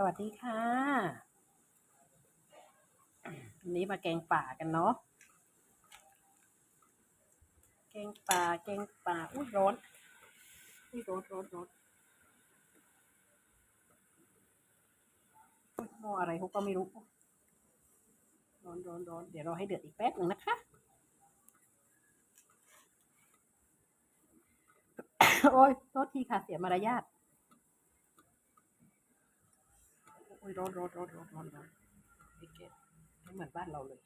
สวัสดีค่ะวันนี้มาแกงป่ากันเนาะ แกงป่า แกงป่า อุ้ยร้อนอุ้ยร้อนร้อนร้อนอุ๊ยหม้ออะไรเขาก็ไม่รู้ ร้อนร้อนร้อนเดี๋ยวรอให้เดือดอีกแป๊บหนึ่งนะคะ โอ้ยโทษทีค่ะ เสียมารยาท โอ้ยร้อนร้อนร้อนร้อนร้อนร้อนไอ้เกดไม่เหมือนบ้านเราเลย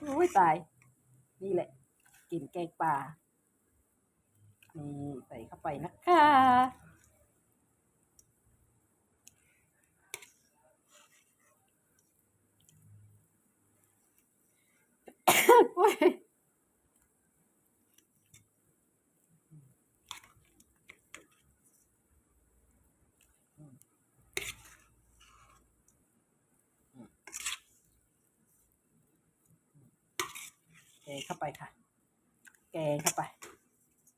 โอ้ยตาย นี่แหละกลิ่นแกงป่านี่ใส่เข้าไปนะคะ โอ้ยแกงเข้าไปค่ะ แกงเข้าไป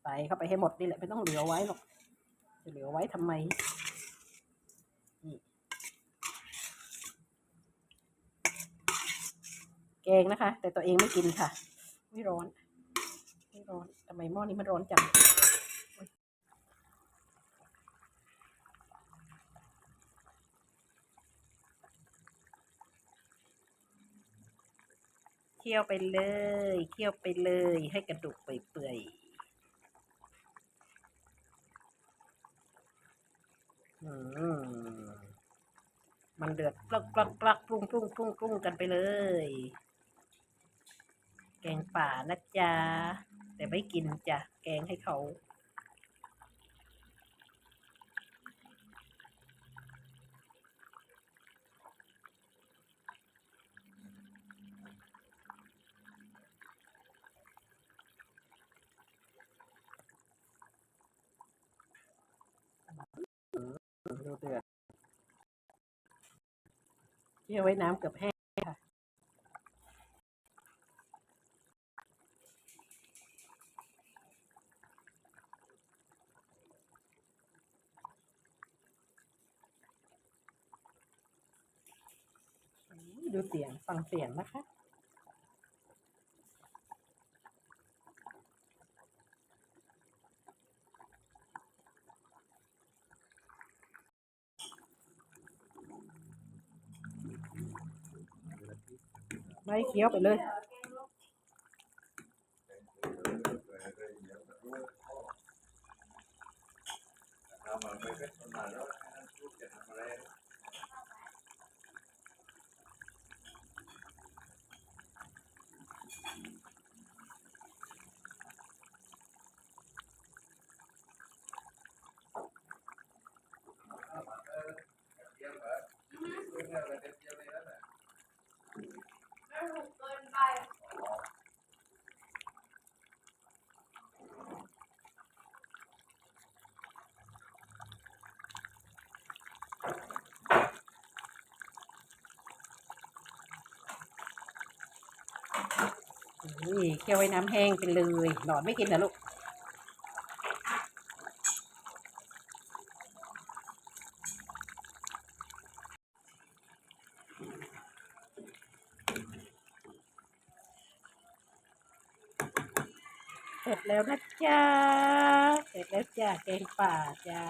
ใส่เข้าไปให้หมดนี่แหละ ไม่ต้องเหลือไว้หรอก จะเหลือไว้ทำไม นี่ แก งนะคะ แต่ตัวเองไม่กินค่ะ ไม่ร้อน ไม่ร้อนทำไมหม้อนี้มันร้อนจังเคี่ยวไปเลย เคี่ยวไปเลย ให้กระดูกเปื่อยๆอืมมันเดือดกลักกลักกลักปรุงปรุงปรุงปรุงกันไปเลย แกงป่านะจ๊ะแต่ไม่กินจ้ะแกงให้เขาเดือดเคี่ยวไว้น้ำเกือบแห้งค่ะ ดูเสียงฟังเสียงนะคะ ไม่เคี้ยวไปเลยนี่เคี่ เคี่ยวไว้น้ำแห้งไปเลย หนอนไม่กินนะลูกเสร็จแล้วนะจ๊ะ เสร็จแล้วจ้าแกงป่าจ้า